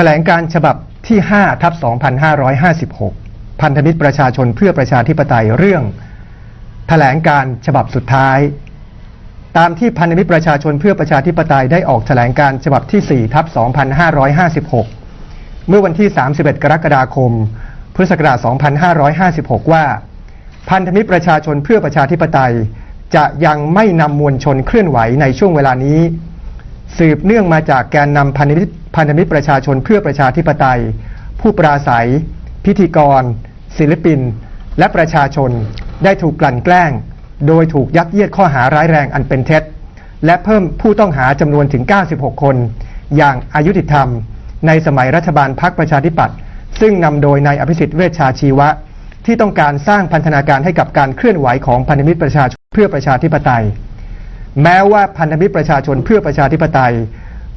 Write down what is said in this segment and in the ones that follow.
แถลงการฉบับที่5ทับ2556 พันธมิตรประชาชนเพื่อประชาธิปไตยเรื่อง แถลงการฉบับสุดท้าย ตามที่พันธมิตรประชาชนเพื่อประชาธิปไตยได้ออกแถลงการฉบับที่4ทับ2556 เมื่อวันที่ 31 กรกฎาคม พุทธศักราช2556 ว่า พันธมิตรประชาชนเพื่อประชาธิปไตย จะยังไม่นำมวลชนเคลื่อนไหวในช่วงเวลานี้ สืบเนื่องมาจากแกนนำพันธมิตรพันธมิตรประชาชนเพื่อประชาธิปไตย ผู้ปราศัย พิธีกร ศิลปิน และประชาชนได้ถูกกลั่นแกล้ง โดยถูกยัดเยียดข้อหาร้ายแรงอันเป็นเท็จ และเพิ่มผู้ต้องหาจำนวนถึง 96 คน อย่างอายุติธรรม ในสมัยรัฐบาลพรรคประชาธิปัตย์ซึ่งนำโดยนายอภิสิทธิ์เวชชาชีวะ ที่ต้องการสร้างพันธนาการให้กับการเคลื่อนไหวของพันธมิตรประชาชนเพื่อประชาธิปไตย แม้ว่าพันธมิตรประชาชนเพื่อประชาธิปไตย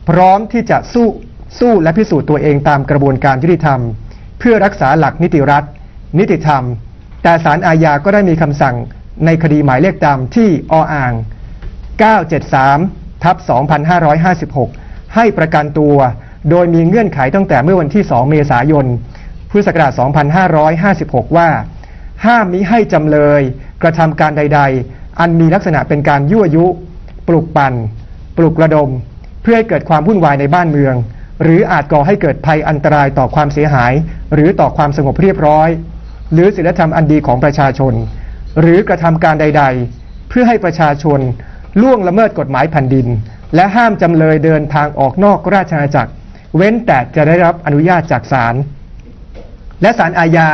พร้อมที่จะสู้สู้และพิสูจน์ตัวเองตามกระบวนการยุติธรรม เพื่อรักษาหลักนิติรัฐ นิติธรรม แต่ศาลอาญาก็ได้มีคำสั่งในคดีหมายเลขตามที่ออ่าง 973ทับ2556 ให้ประกันตัว โดยมีเงื่อนไขตั้งแต่เมื่อวันที่ 2 เมษายน พุทธศักราช 2556 ว่า ห้ามมิให้จำเลย กระทำการใด ๆ อันมีลักษณะเป็นการยั่วยุ ลุกปั่น ปลุกระดม เพื่อให้เกิดความวุ่นวายในบ้านเมือง หรืออาจก่อให้เกิดภัยอันตรายต่อความเสียหาย หรือต่อความสงบเรียบร้อย หรือศีลธรรมอันดีของประชาชน หรือกระทำการใด ๆ เพื่อให้ประชาชนล่วงละเมิดกฎหมายแผ่นดิน และห้ามจำเลยเดินทางออกนอกราชอาณาจักร เว้นแต่จะได้รับอนุญาตจากศาลและศาลอาญา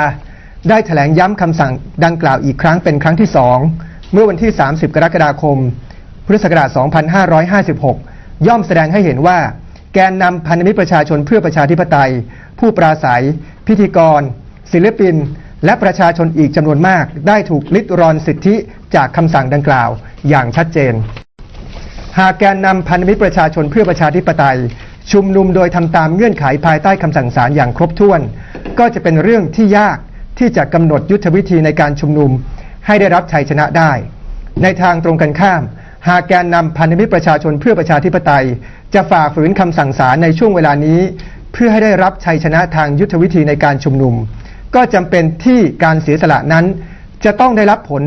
ได้แถลงย้ำคำสั่งดังกล่าวอีกครั้งเป็นครั้งที่สองเมื่อวันที่ 30 กรกฎาคม พุทธศักราช 2556 ย่อมแสดงให้เห็นว่า แกนนำพันธมิตรประชาชนเพื่อประชาธิปไตย ผู้ปราศัย พิธีกร ศิลปิน และประชาชนอีกจำนวนมาก ได้ถูกลิดรอนสิทธิจากคำสั่งดังกล่าวอย่างชัดเจน หากแกนนำพันธมิตรประชาชนเพื่อประชาธิปไตย ชุมนุมโดยทำตามเงื่อนไขภายใต้คำสั่งศาลอย่างครบถ้วน ก็จะเป็นเรื่องที่ยากที่จะกำหนดยุทธวิธีในการชุมนุม ให้ได้รับชัยชนะได้ ในทางตรงกันข้าม หากแกนนำพันธมิตรประชาชนเพื่อประชาธิปไตย จะฝ่าฝืนคำสั่งศาลในช่วงเวลานี้ เพื่อให้ได้รับชัยชนะทางยุทธวิธีในการชุมนุม ก็จำเป็นที่การเสียสละนั้น จะต้องได้รับผล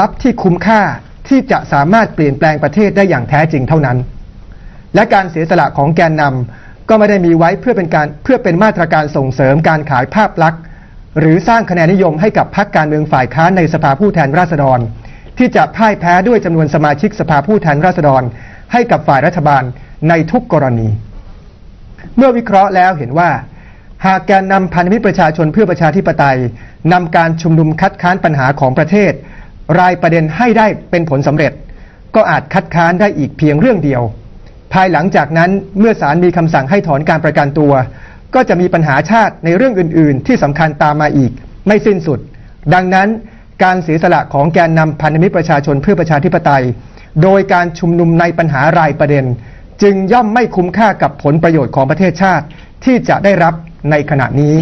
ลัพธ์ที่คุ้มค่าที่จะสามารถเปลี่ยนแปลงประเทศได้อย่างแท้จริงเท่านั้น และการเสียสละของแกนนำก็ไม่ได้มีไว้เพื่อเป็นการเพื่อเป็นมาตรการส่งเสริมการขายภาพลักษณ์ หรือสร้างคะแนนนิยมให้กับพรรคการเมืองฝ่ายค้านในสภาผู้แทนราษฎร ที่จะพ่ายแพ้ด้วยจำนวนสมาชิกสภาผู้แทนราษฎร ให้กับฝ่ายรัฐบาลในทุกกรณี เมื่อวิเคราะห์แล้วเห็นว่า หากแกนนำพันธมิตรประชาชนเพื่อประชาธิปไตยนำการชุมนุมคัดค้านปัญหาของประเทศ รายประเด็นให้ได้เป็นผลสำเร็จ ก็อาจคัดค้านได้อีกเพียงเรื่องเดียว ภายหลังจากนั้นเมื่อศาลมีคำสั่งให้ถอนการประกันตัว ก็จะมีปัญหาชาติในเรื่องอื่น ๆ ที่สำคัญตามมาอีก ไม่สิ้นสุด ดังนั้น การเสียสละของแกนนำพันธมิตรประชาชนเพื่อประชาธิปไตย โดยการชุมนุมในปัญหารายประเด็น จึงย่อมไม่คุ้มค่ากับผลประโยชน์ของประเทศชาติที่จะได้รับในขณะนี้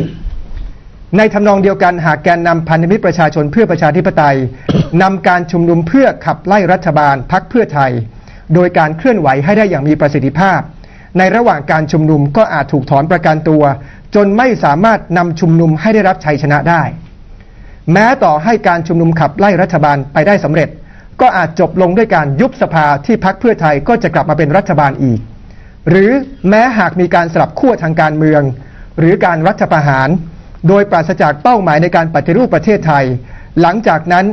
ในทำนองเดียวกันหากแกนนำพันธมิตรประชาชนเพื่อประชาธิปไตยนำการชุมนุมเพื่อขับไล่รัฐบาลพักเพื่อไทย โดยการเคลื่อนไหวให้ได้อย่างมีประสิทธิภาพ ในระหว่างการชุมนุมก็อาจถูกถอนประกันตัว จนไม่สามารถนำชุมนุมให้ได้รับชัยชนะได้ แม้ต่อให้การชุมนุมขับไล่รัฐบาลไปได้สำเร็จ ก็อาจจบลงด้วยการยุบสภาที่พักเพื่อไทยก็จะกลับมาเป็นรัฐบาลอีก หรือแม้หากมีการสลับขั้วทางการเมือง หรือการรัฐประหาร โดยปราศจากเป้าหมายในการปฏิรูปประเทศไทย หลังจากนั้น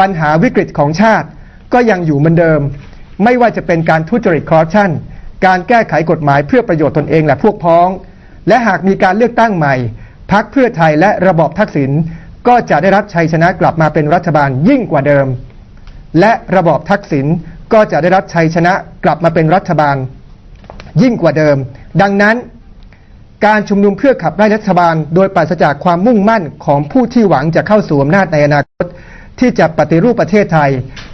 ปัญหาวิกฤตของชาติก็ยังอยู่เหมือนเดิม ไม่ว่าจะเป็นการทุจริตคอร์รัปชันการแก้ไขกฎหมายเพื่อประโยชน์ตนเองและพวกพ้อง และหากมีการเลือกตั้งใหม่พักเพื่อไทยและระบอบทักษิณ ก็จะได้รับชัยชนะกลับมาเป็นรัฐบาลยิ่งกว่าเดิม และระบอบทักษิณก็จะได้รับชัยชนะกลับมาเป็นรัฐบาล ยิ่งกว่าเดิม ดังนั้นการชุมนุมเพื่อขับไล่รัฐบาล โดยปราศจากความมุ่งมั่นของผู้ที่หวังจะเข้าสู่อำนาจในอนาคต ที่จะปฏิรูปประเทศไทย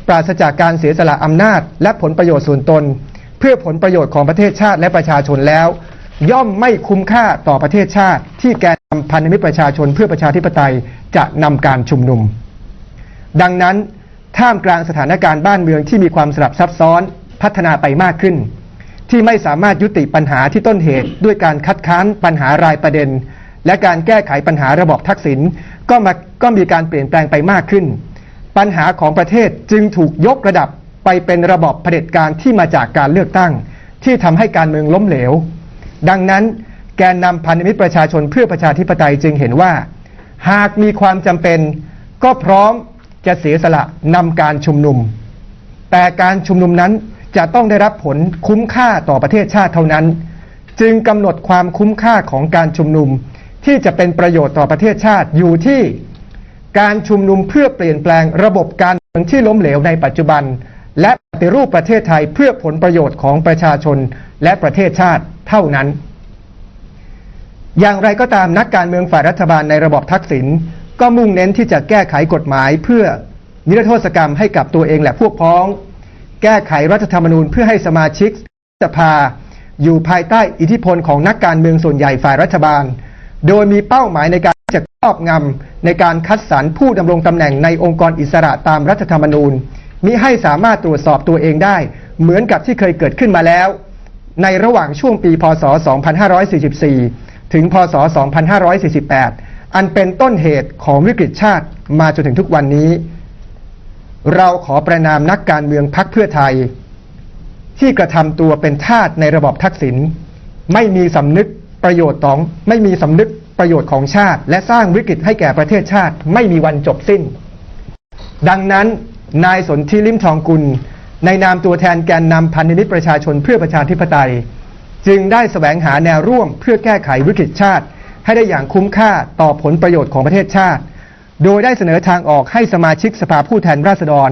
ปราศจากการเสียสละอำนาจ และผลประโยชน์ส่วนตน เพื่อผลประโยชน์ของประเทศชาติและประชาชนแล้ว ย่อมไม่คุ้มค่าต่อประเทศชาติ ที่แกนนำพันธมิตรประชาชนเพื่อประชาธิปไตยจะนำการชุมนุม ดังนั้นท่ามกลางสถานการณ์บ้านเมืองที่มีความสลับซับซ้อนพัฒนาไปมากขึ้น ที่ไม่สามารถยุติปัญหาที่ต้นเหตุ ด้วยการคัดค้านปัญหารายประเด็น และการแก้ไขปัญหาระบบทักษิณก็มาก็มีการเปลี่ยนแปลงไปมากขึ้น ปัญหาของประเทศจึงถูกยกระดับไปเป็นระบบเผด็จการที่มาจากการเลือกตั้ง ที่ทำให้การเมืองล้มเหลว ดังนั้นแกนนำพันธมิตรประชาชนเพื่อประชาธิปไตยจึงเห็นว่า หากมีความจำเป็น ก็พร้อมจะเสียสละนำการชุมนุม แต่การชุมนุมนั้นจะต้องได้รับผลคุ้มค่าต่อประเทศชาติเท่านั้น จึงกำหนดความคุ้มค่าของการชุมนุม ที่จะเป็นประโยชน์ต่อประเทศชาติอยู่ที่ การชุมนุมเพื่อเปลี่ยนแปลงระบบการเมืองที่ล้มเหลวในปัจจุบัน และปฏิรูปประเทศไทยเพื่อผลประโยชน์ของประชาชน และประเทศชาติเท่านั้น อย่างไรก็ตามนักการเมืองฝ่ายรัฐบาลในระบอบทักษิณก็มุ่งเน้นที่จะแก้ไขกฎหมายเพื่อนิรโทษกรรมให้กับตัวเองและพวกพ้อง แก้ไขรัฐธรรมนูญเพื่อให้สมาชิกสภา อยู่ภายใต้อิทธิพลของนักการเมืองส่วนใหญ่ฝ่ายรัฐบาล โดยมีเป้าหมายในการจะครอบงำในการคัดสรรผู้ดำรงตำแหน่งในองค์กรอิสระตามรัฐธรรมนูญมิให้สามารถตรวจสอบตัวเองได้ เหมือนกับที่เคยเกิดขึ้นมาแล้ว ในระหว่างช่วงปีพศ 2544 ถึงพศ 2548 อันเป็นต้นเหตุของวิกฤตชาติมาจนถึงทุกวันนี้ เราขอประนามนักการเมืองพักเพื่อไทย ที่กระทำตัวเป็นทาสในระบอบทักษิณไม่มีสำนึกประโยชน์ของไม่มีสำนึกประโยชน์ของชาติ และสร้างวิกฤตให้แก่ประเทศชาติไม่มีวันจบสิ้น ดังนั้นนายสนธิลิมทองกุล ในนามตัวแทนแกนนำพันธมิตรประชาชนเพื่อประชาธิปไตย จึงได้แสวงหาแนวร่วมเพื่อแก้ไขวิกฤตชาติ ให้ได้อย่างคุ้มค่าต่อผลประโยชน์ของประเทศชาติ โดยได้เสนอทางออกให้สมาชิกสภาผู้แทนราษฎร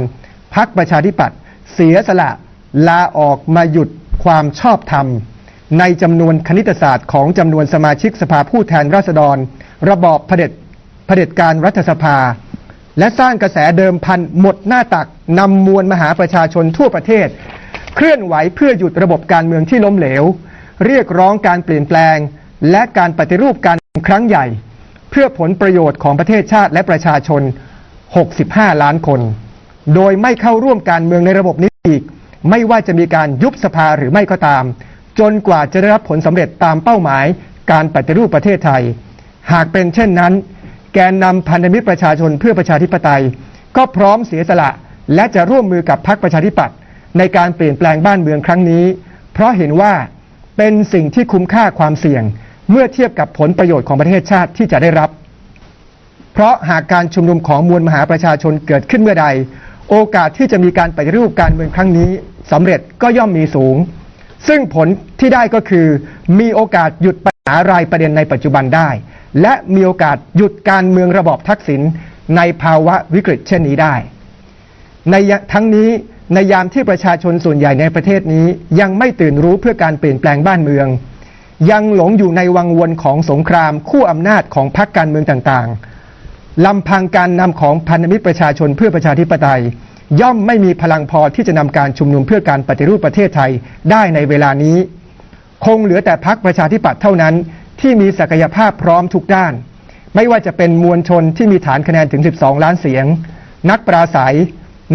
พักประชาธิปัตย์เสียสละลาออกมาหยุดความชอบธรรม ในจำนวนคณิตศาสตร์ของจำนวนสมาชิกสภาผู้แทนราษฎร ระบอบเผด็จเผด็จการรัฐสภา และสร้างกระแสเดิมพันหมดหน้าตักนำมวลมหาประชาชนทั่วประเทศ เคลื่อนไหวเพื่อหยุดระบบการเมืองที่ล้มเหลว เรียกร้องการเปลี่ยนแปลง และการปฏิรูปการครั้งใหญ่ เพื่อผลประโยชน์ของประเทศชาติและประชาชน 65 ล้านคน โดยไม่เข้าร่วมการเมืองในระบบนี้อีก ไม่ว่าจะมีการยุบสภาหรือไม่ก็ตาม จนกว่าจะได้รับผลสำเร็จตามเป้าหมาย การปฏิรูปประเทศไทย หากเป็นเช่นนั้น แกนนำพันธมิตรประชาชนเพื่อประชาธิปไตย ก็พร้อมเสียสละ และจะร่วมมือกับพรรคประชาธิปัตย์ในการเปลี่ยนแปลงบ้านเมืองครั้งนี้ เพราะเห็นว่าเป็นสิ่งที่คุ้มค่าความเสี่ยง เมื่อเทียบกับผลประโยชน์ของประเทศชาติที่จะได้รับ เพราะหากการชุมนุมของมวลมหาประชาชนเกิดขึ้นเมื่อใด โอกาสที่จะมีการปฏิรูปการเมืองครั้งนี้สำเร็จก็ย่อมมีสูง ซึ่งผลที่ได้ก็คือ มีโอกาสหยุดป หารายประเด็นในปัจจุบันได้ และมีโอกาสหยุดการเมืองระบอบทักษิณในภาวะวิกฤตเช่นนี้ได้ ในทั้งนี้ในยามที่ประชาชนส่วนใหญ่ในประเทศนี้ ยังไม่ตื่นรู้เพื่อการเปลี่ยนแปลงบ้านเมือง ยังหลงอยู่ในวังวนของสงครามคู่อำนาจของพรรคการเมืองต่างๆลำพังการนำของพันธมิตรประชาชนเพื่อประชาธิปไตย ย่อมไม่มีพลังพอที่จะนำการชุมนุมเพื่อการปฏิรูปประเทศไทยได้ในเวลานี้ คงเหลือแต่พรรคประชาธิปัตย์เท่านั้น ที่มีศักยภาพพร้อมทุกด้าน ไม่ว่าจะเป็นมวลชนที่มีฐานคะแนนถึง 12 ล้านเสียง นักปราศัย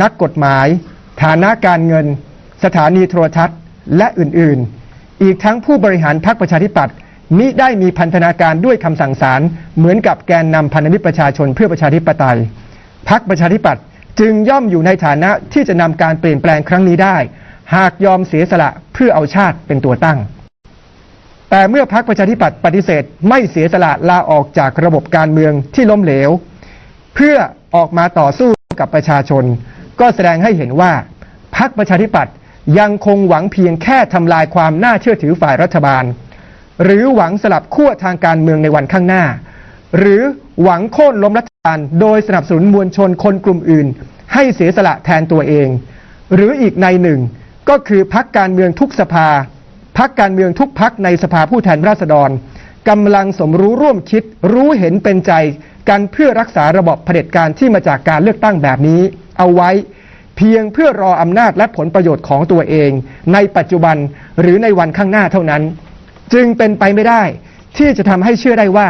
นักกฎหมาย ฐานะการเงิน สถานีโทรทัศน์ และอื่นๆ อีกทั้งผู้บริหารพรรคประชาธิปัตย์มิได้มีพันธนาการด้วยคำสั่งศาลเหมือนกับแกนนำพันธมิตรประชาชนเพื่อประชาธิปไตยพรรคประชาธิปัตย์จึงย่อมอยู่ในฐานะที่จะนำการเปลี่ยนแปลงครั้งนี้ได้ หากยอมเสียสละเพื่อเอาชาติเป็นตัวตั้ง แต่เมื่อพรรคประชาธิปัตย์ปฏิเสธ ไม่เสียสละลาออกจากระบบการเมืองที่ล้มเหลว เพื่อออกมาต่อสู้กับประชาชน ก็แสดงให้เห็นว่าพรรคประชาธิปัตย์ยังคงหวังเพียงแค่ทำลายความน่าเชื่อถือฝ่ายรัฐบาล หรือหวังสลับขั้วทางการเมืองในวันข้างหน้า หรือหวังโค่นล้มรัฐบาล โดยสนับสนุนมวลชนคนกลุ่มอื่น ให้เสียสละแทนตัวเอง หรืออีกในหนึ่ง ก็คือพักการเมืองทุกสภา พักการเมืองทุกพักในสภาผู้แทนราษฎรกำลังสมรู้ร่วมคิดรู้เห็นเป็นใจกันเพื่อรักษาระบบเผด็จการที่มาจากการเลือกตั้งแบบนี้ เอาไว้ เพียงเพื่อรออำนาจและผลประโยชน์ของตัวเอง ในปัจจุบันหรือในวันข้างหน้าเท่านั้น จึงเป็นไปไม่ได้ ที่จะทำให้เชื่อได้ว่า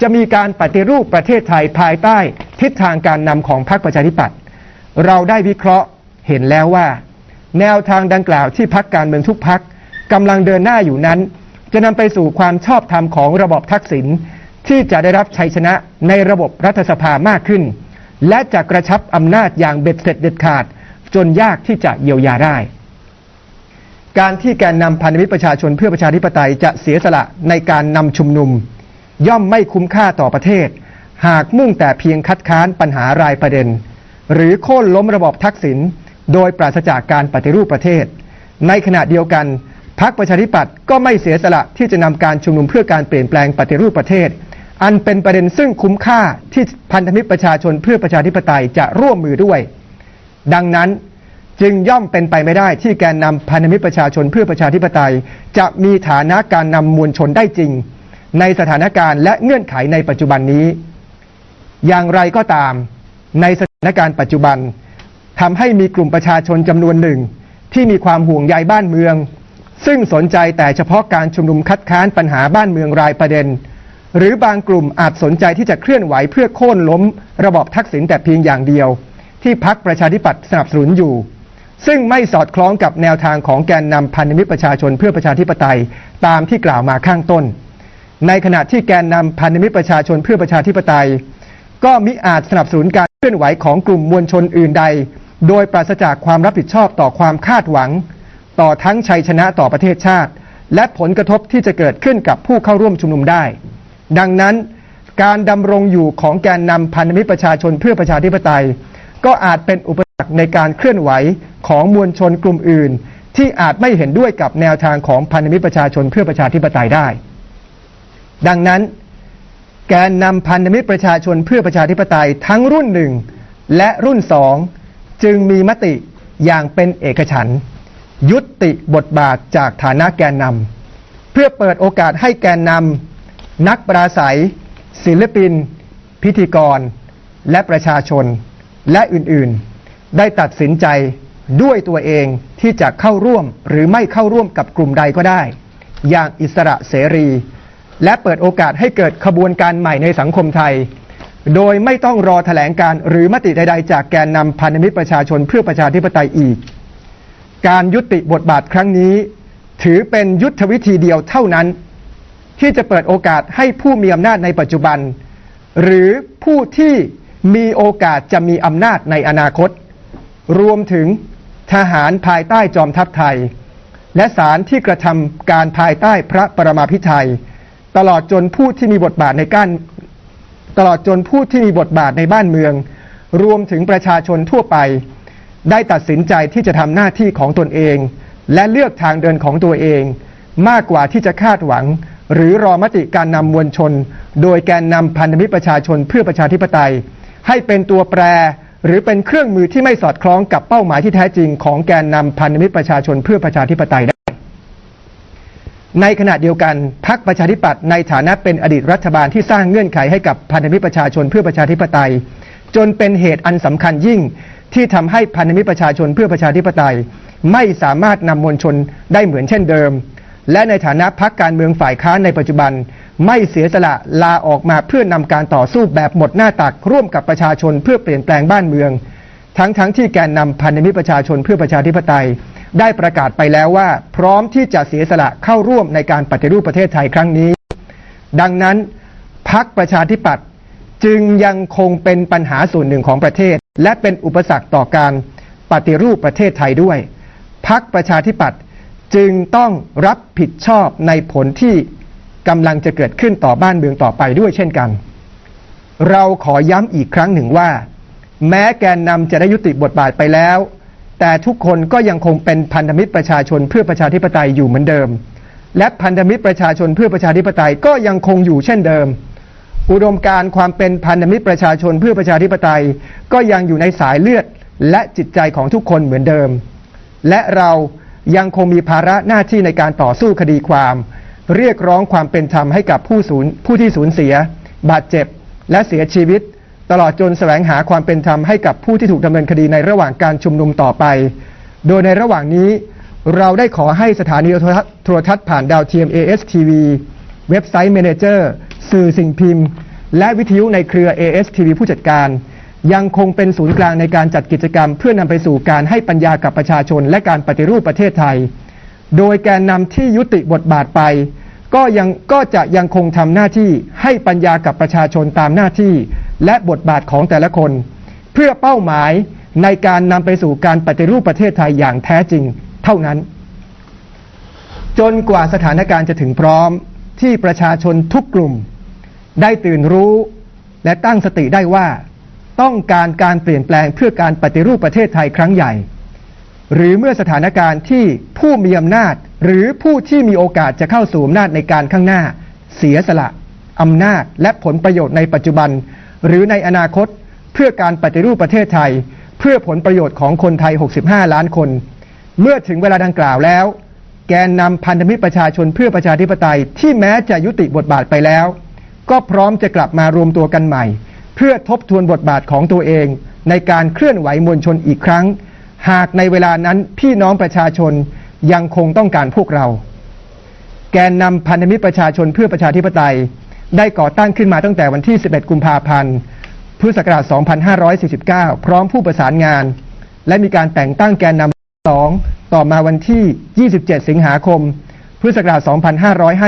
จะมีการปฏิรูปประเทศไทยภายใต้ทิศทางการนำของพรรคประชาธิปัตย์เราได้วิเคราะห์เห็นแล้วว่า แนวทางดังกล่าวที่พักการเมืองทุกพัก กำลังเดินหน้าอยู่นั้น จะนำไปสู่ความชอบธรรมของระบบทักษิณที่จะได้รับชัยชนะในระบบรัฐสภามากขึ้น และจะกระชับอำนาจอย่างเบ็ดเสร็จเด็ดขาด จนยากที่จะเยียวยาได้ การที่แกนนำพันธมิตรประชาชนเพื่อประชาธิปไตยจะเสียสละในการนำชุมนุม ย่อมไม่คุ้มค่าต่อประเทศ หากมุ่งแต่เพียงคัดค้านปัญหารายประเด็น หรือโค่นล้มระบอบทักษิณโดยปราศจากการปฏิรูปประเทศ ในขณะเดียวกัน พรรคประชาธิปัตย์ก็ไม่เสียสละที่จะนำการชุมนุมเพื่อการเปลี่ยนแปลงปฏิรูปประเทศ อันเป็นประเด็นซึ่งคุ้มค่าที่พันธมิตรประชาชนเพื่อประชาธิปไตยจะร่วมมือด้วย ดังนั้นจึงย่อมเป็นไปไม่ได้ที่แกนนำพันธมิตรประชาชนเพื่อประชาธิปไตย จะมีฐานะการนำมวลชนได้จริง ในสถานการณ์และเงื่อนไขในปัจจุบันนี้ อย่างไรก็ตาม ในสถานการณ์ปัจจุบันทำให้มีกลุ่มประชาชนจำนวนหนึ่ง ที่มีความห่วงใยบ้านเมือง ซึ่งสนใจแต่เฉพาะการชุมนุมคัดค้านปัญหาบ้านเมืองรายประเด็น หรือบางกลุ่มอาจสนใจที่จะเคลื่อนไหวเพื่อโค่นล้ม ระบอบทักษิณแต่เพียงอย่างเดียว ที่พักประชาธิปัตย์สนับสนุนอยู่ ซึ่งไม่สอดคล้องกับแนวทางของแกนนำพันธมิตรประชาชนเพื่อประชาธิปไตยตามที่กล่าวมาข้างต้น ในขณะที่แกนนำพันธมิตรประชาชนเพื่อประชาธิปไตย ก็มิอาจสนับสนุนการเคลื่อนไหวของกลุ่มมวลชนอื่นใด โดยปราศจากความรับผิดชอบต่อความคาดหวัง ต่อทั้งชัยชนะต่อประเทศชาติ และผลกระทบที่จะเกิดขึ้นกับผู้เข้าร่วมชุมนุมได้ ดังนั้นการดำรงอยู่ของแกนนำพันธมิตรประชาชนเพื่อประชาธิปไตย ก็อาจเป็นอุปสรรคในการเคลื่อนไหวของมวลชนกลุ่มอื่น ที่อาจไม่เห็นด้วยกับแนวทางของพันธมิตรประชาชนเพื่อประชาธิปไตยได้ ดังนั้นแกนนำพันธมิตรประชาชนเพื่อประชาธิปไตยทั้งรุ่นหนึ่งและรุ่นสองจึงมีมติอย่างเป็นเอกฉันท์ ยุติบทบาทจากฐานะแกนนำเพื่อเปิดโอกาสให้แกนนำนักปราศัย ศิลปิน พิธีกร และประชาชน และอื่นๆ ได้ตัดสินใจด้วยตัวเองที่จะเข้าร่วมหรือไม่เข้าร่วมกับกลุ่มใดก็ได้ อย่างอิสระเสรี และเปิดโอกาสให้เกิดขบวนการใหม่ในสังคมไทย โดยไม่ต้องรอแถลงการหรือมติใดๆ จากแกนนำพันธมิตรประชาชนเพื่อประชาธิปไตยอีก การยุติบทบาทครั้งนี้ ถือเป็นยุทธวิธีเดียวเท่านั้น ที่จะเปิดโอกาสให้ผู้มีอำนาจในปัจจุบัน หรือผู้ที่มีโอกาสจะมีอำนาจในอนาคต รวมถึงทหารภายใต้จอมทัพไทย และศาลที่กระทำการภายใต้พระประมาพิไทยตลอดจนผู้ที่มีบทบาทในการตลอดจนผู้ที่มีบทบาทในบ้านเมือง รวมถึงประชาชนทั่วไป ได้ตัดสินใจที่จะทำหน้าที่ของตนเอง และเลือกทางเดินของตัวเอง มากกว่าที่จะคาดหวัง หรือรอมติการนำมวลชน โดยแกนนำพันธมิตรประชาชนเพื่อประชาธิปไตย ให้เป็นตัวแปร หรือเป็นเครื่องมือที่ไม่สอดคล้องกับเป้าหมายที่แท้จริง ของแกนนำพันธมิตรประชาชนเพื่อประชาธิปไตยได้ ในขณะเดียวกันพรรคประชาธิปัตย์ในฐานะเป็นอดีตรัฐบาลที่สร้างเงื่อนไขให้กับพันธมิตรประชาชนเพื่อประชาธิปไตยจนเป็นเหตุอันสำคัญยิ่ง ที่ทำให้พันธมิตรประชาชนเพื่อประชาธิปไตย ไม่สามารถนำมวลชนได้เหมือนเช่นเดิม และในฐานะพรรคการเมืองฝ่ายค้านในปัจจุบัน ไม่เสียสละลาออกมาเพื่อนำการต่อสู้แบบหมดหน้าตักร่วมกับประชาชนเพื่อเปลี่ยนแปลงบ้านเมือง ทั้งๆทที่แกนนำพันธมิตรประชาชนเพื่อประชาธิปไตย ได้ประกาศไปแล้วว่า พร้อมที่จะเสียสละเข้าร่วมในการปฏิรูปประเทศไทยครั้งนี้ ดังนั้นพรรคประชาธิปัตย์จึงยังคงเป็นปัญหาส่วนหนึ่งของประเทศ และเป็นอุปสรรคต่อการปฏิรูปประเทศไทยด้วยพรรคประชาธิปัตย์จึงต้องรับผิดชอบในผลที่กำลังจะเกิดขึ้นต่อบ้านเมืองต่อไปด้วยเช่นกัน เราขอย้ำอีกครั้งหนึ่งว่า แม้แกนนำจะได้ยุติบทบาทไปแล้ว แต่ทุกคนก็ยังคงเป็นพันธมิตรประชาชนเพื่อประชาธิปไตยอยู่เหมือนเดิม และพันธมิตรประชาชนเพื่อประชาธิปไตยก็ยังคงอยู่เช่นเดิม อุดมการความเป็นพันธมิตรประชาชนเพื่อประชาธิปไตย ก็ยังอยู่ในสายเลือดและจิตใจของทุกคนเหมือนเดิม และเรายังคงมีภาระหน้าที่ในการต่อสู้คดีความ เรียกร้องความเป็นธรรมให้กับผู้สูญผู้ที่สูญเสีย บาดเจ็บ และเสียชีวิต ตลอดจนแสวงหาความเป็นธรรมให้กับผู้ที่ถูกดำเนินคดีในระหว่างการชุมนุมต่อไป โดยในระหว่างนี้ เราได้ขอให้สถานีโทรทัศน์ผ่านดาวเทียม ASTV เว็บไซต์ Manager สื่อสิ่งพิมพ์ และวิทยุในเครือ ASTV ผู้จัดการ ยังคงเป็นศูนย์กลางในการจัดกิจกรรม เพื่อนำไปสู่การให้ปัญญากับประชาชน และการปฏิรูปประเทศไทย โดยแกนนำที่ยุติบทบาทไป ก็ยังก็จะยังคงทำหน้าที่ให้ปัญญากับประชาชนตามหน้าที่ และบทบาทของแต่ละคน เพื่อเป้าหมายในการนำไปสู่การปฏิรูปประเทศไทยอย่างแท้จริงเท่านั้น จนกว่าสถานการณ์จะถึงพร้อมที่ประชาชนทุกกลุ่ม ได้ตื่นรู้ และตั้งสติได้ว่า ต้องการการเปลี่ยนแปลงเพื่อการปฏิรูปประเทศไทยครั้งใหญ่ หรือเมื่อสถานการณ์ที่ผู้มีอำนาจ หรือผู้ที่มีโอกาสจะเข้าสู่อำนาจในการข้างหน้า เสียสละอำนาจและผลประโยชน์ในปัจจุบัน หรือในอนาคตเพื่อการปฏิรูปประเทศไทย เพื่อผลประโยชน์ของคนไทย 65 ล้านคน เมื่อถึงเวลาดังกล่าวแล้ว แกนนำพันธมิตรประชาชนเพื่อประชาธิปไตยที่แม้จะยุติบทบาทไปแล้ว ก็พร้อมจะกลับมารวมตัวกันใหม่ เพื่อทบทวนบทบาทของตัวเอง ในการเคลื่อนไหวมวลชนอีกครั้ง หากในเวลานั้นพี่น้องประชาชนยังคงต้องการพวกเรา แกนนำพันธมิตรประชาชนเพื่อประชาธิปไตย ได้ก่อตั้งขึ้นมาตั้งแต่วันที่ 11 กุมภาพันธ์พุทธศักราช 2549 พร้อมผู้ประสานงาน และมีการแต่งตั้งแกนนำสองต่อมาวันที่ 27 สิงหาคม พุทธศักราช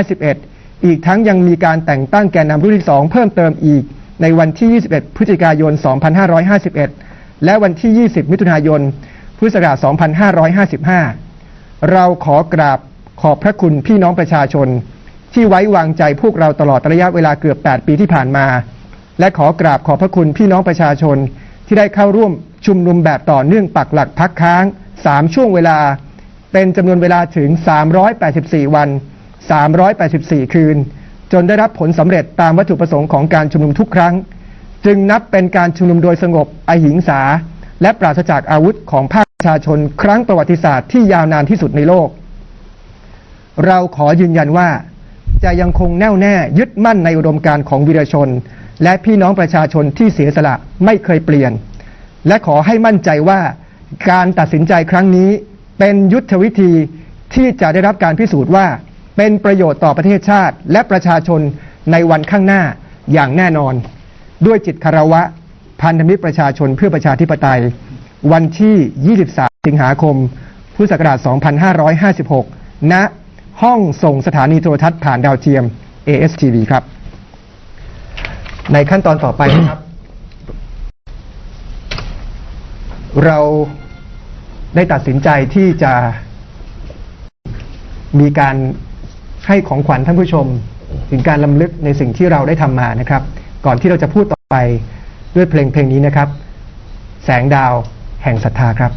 2551 อีกทั้งยังมีการแต่งตั้งแกนนำรุ่นที่ 2 เพิ่มเติมอีก ในวันที่ 21 พฤศจิกายน 2551 และวันที่ 20 มิถุนายน พุทธศักราช 2555 เราขอกราบขอบพระคุณพี่น้องประชาชน ที่ไว้วางใจพวกเราตลอดระยะเวลาเกือบ 8 ปีที่ผ่านมา และขอกราบขอบพระคุณพี่น้องประชาชน ที่ได้เข้าร่วมชุมนุมแบบต่อเนื่องปักหลักพักค้าง 3 ช่วงเวลา เป็นจำนวนเวลาถึง 384 วัน 384 คืน จนได้รับผลสำเร็จตามวัตถุประสงค์ของการชุมนุมทุกครั้ง จึงนับเป็นการชุมนุมโดยสงบอหิงสา และปราศจากอาวุธของภาคประชาชนครั้งประวัติศาสตร์ที่ยาวนานที่สุดในโลก เราขอยืนยันว่า จะยังคงแน่วแน่ยึดมั่นในอุดมการณ์ของวีรชน และพี่น้องประชาชนที่เสียสละไม่เคยเปลี่ยน และขอให้มั่นใจว่าการตัดสินใจครั้งนี้เป็นยุทธวิธีที่จะได้รับการพิสูจน์ว่า เป็นประโยชน์ต่อประเทศชาติ และประชาชนในวันข้างหน้าอย่างแน่นอน ด้วยจิตคารวะ พันธมิตรประชาชนเพื่อประชาธิปไตย วันที่ 23 สิงหาคม พุทธศักราช 2556 ณ ห้องส่งสถานีโทรทัศน์ผ่านดาวเทียม ASTV ครับ ในขั้นตอนต่อไปนะครับ เราได้ตัดสินใจที่จะมีการ ให้ของขวัญท่านผู้ชม ถึงการลำลึกในสิ่งที่เราได้ทำมานะครับ ก่อนที่เราจะพูดต่อไปด้วยเพลงเพลงนี้นะครับ แสงดาวแห่งศรัทธาครับ